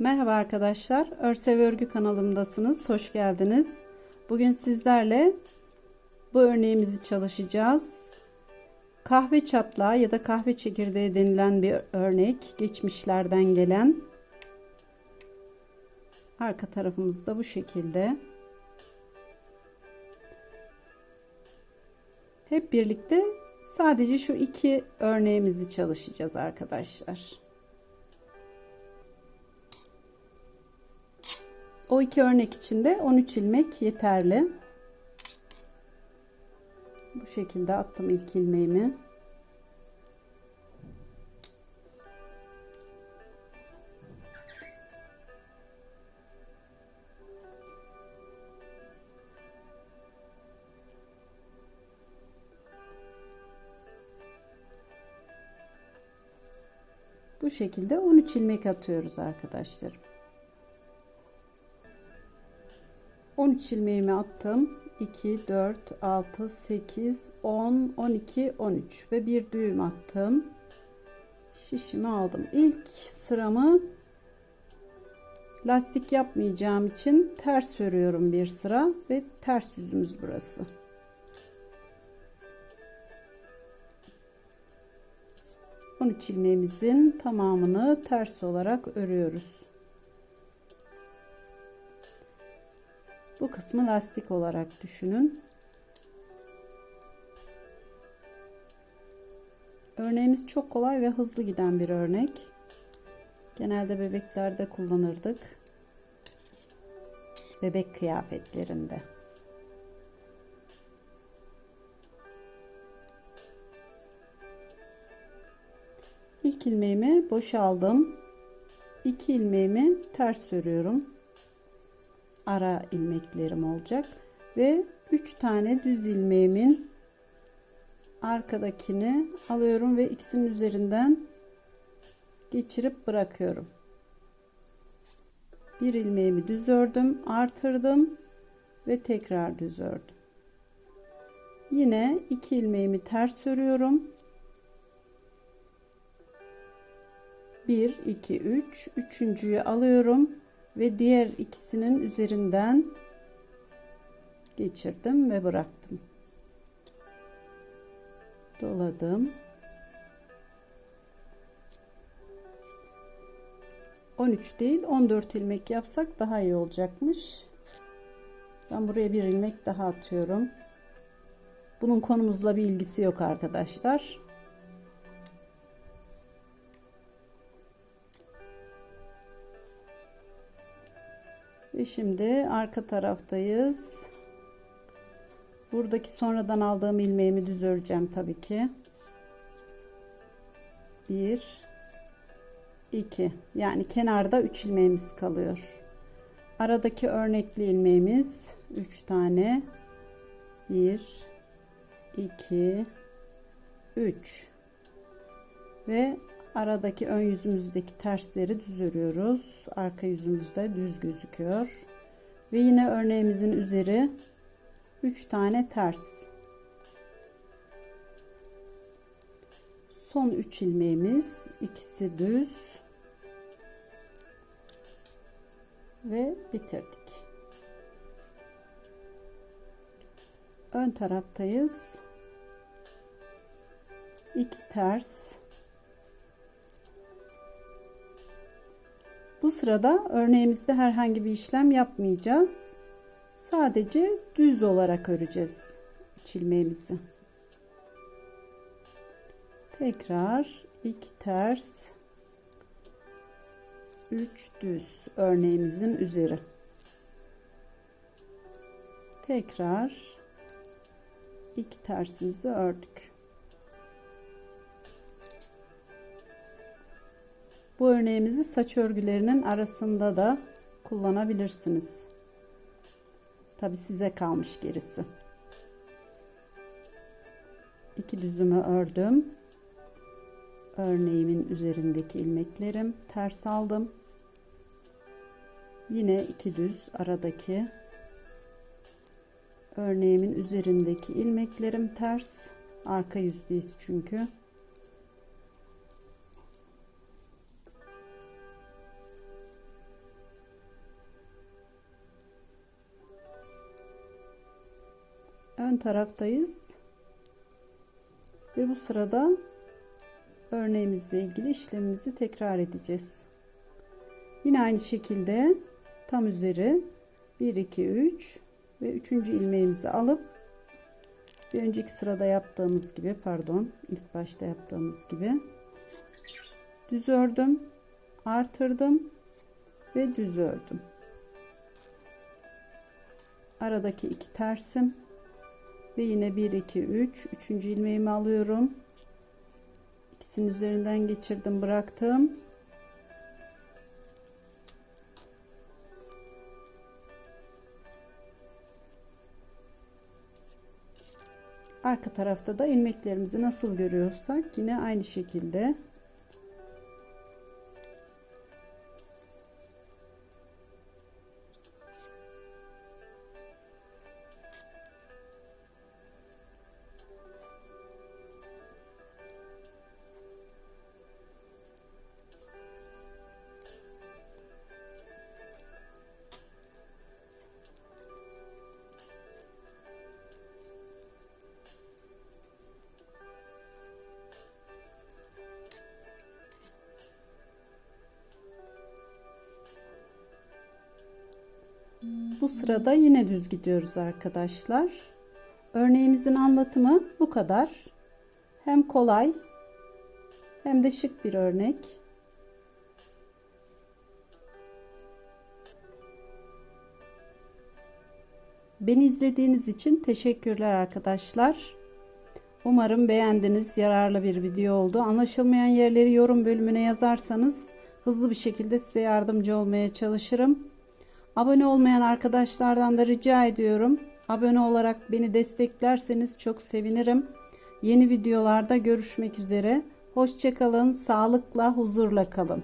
Merhaba arkadaşlar. Örsev Örgü kanalımdasınız. Hoş geldiniz. Bugün sizlerle bu örneğimizi çalışacağız. Kahve çatlağı ya da kahve çekirdeği denilen bir örnek. Geçmişlerden gelen. Arka tarafımız da bu şekilde. Hep birlikte sadece şu iki örneğimizi çalışacağız arkadaşlar. O iki örnek için de 13 ilmek yeterli. Bu şekilde attım ilk ilmeğimi. Bu şekilde 13 ilmek atıyoruz arkadaşlar. 13 ilmeğimi attım. 2, 4, 6, 8, 10, 12, 13 ve bir düğüm attım. Şişimi aldım. İlk sıramı lastik yapmayacağım için ters örüyorum bir sıra ve ters yüzümüz burası. On üç ilmeğimizin tamamını ters olarak örüyoruz. Bu kısmı lastik olarak düşünün. Örneğimiz çok kolay ve hızlı giden bir örnek. Genelde bebeklerde kullanırdık. Bebek kıyafetlerinde. İlk ilmeğimi boşaldım. İki ilmeğimi ters örüyorum ara ilmeklerim olacak ve 3 tane düz ilmeğimin arkadakini alıyorum ve ikisinin üzerinden geçirip bırakıyorum. Bir ilmeğimi düz ördüm, artırdım ve tekrar düz ördüm. Yine iki ilmeğimi ters örüyorum. 1 2 3 üçüncüyü alıyorum ve diğer ikisinin üzerinden geçirdim ve bıraktım. Doladım. 13 değil 14 ilmek yapsak daha iyi olacakmış. Ben buraya bir ilmek daha atıyorum. Bunun konumuzla bir ilgisi yok arkadaşlar. Ve şimdi arka taraftayız. Buradaki sonradan aldığım ilmeğimi düz öreceğim tabii ki. 1 2 yani kenarda 3 ilmeğimiz kalıyor. Aradaki örnekli ilmeğimiz 3 tane. 1 2 3 ve aradaki ön yüzümüzdeki tersleri düz örüyoruz. Arka yüzümüzde düz gözüküyor. Ve yine örneğimizin üzeri 3 tane ters. Son 3 ilmeğimiz ikisi düz ve bitirdik. Ön taraftayız. 2 ters sırada örneğimizde herhangi bir işlem yapmayacağız. Sadece düz olarak öreceğiz ilmeğimizi. Tekrar iki ters, üç düz örneğimizin üzeri. Tekrar iki tersimizi ördük. Bu örneğimizi saç örgülerinin arasında da kullanabilirsiniz. Tabi size kalmış gerisi. İki düzümü ördüm. Örneğimin üzerindeki ilmeklerim ters aldım. Yine iki düz aradaki örneğimin üzerindeki ilmeklerim ters. Arka yüzdeyiz çünkü. Ön taraftayız. Ve bu sırada örneğimizle ilgili işlemimizi tekrar edeceğiz. Yine aynı şekilde tam üzeri 1 2 3 ve 3. ilmeğimizi alıp bir önceki sırada yaptığımız gibi pardon ilk başta yaptığımız gibi düz ördüm artırdım ve düz ördüm aradaki iki tersim ve yine 1 2 3 üçüncü ilmeğimi alıyorum. İkisinin üzerinden geçirdim bıraktım. Arka tarafta da ilmeklerimizi nasıl görüyorsak yine aynı şekilde Sırada yine düz gidiyoruz arkadaşlar. Örneğimizin anlatımı bu kadar. Hem kolay hem de şık bir örnek. Beni izlediğiniz için teşekkürler arkadaşlar. Umarım beğendiniz. Yararlı bir video oldu. Anlaşılmayan yerleri yorum bölümüne yazarsanız hızlı bir şekilde size yardımcı olmaya çalışırım. Abone olmayan arkadaşlardan da rica ediyorum. Abone olarak beni desteklerseniz çok sevinirim. Yeni videolarda görüşmek üzere. Hoşçakalın, sağlıkla, huzurla kalın.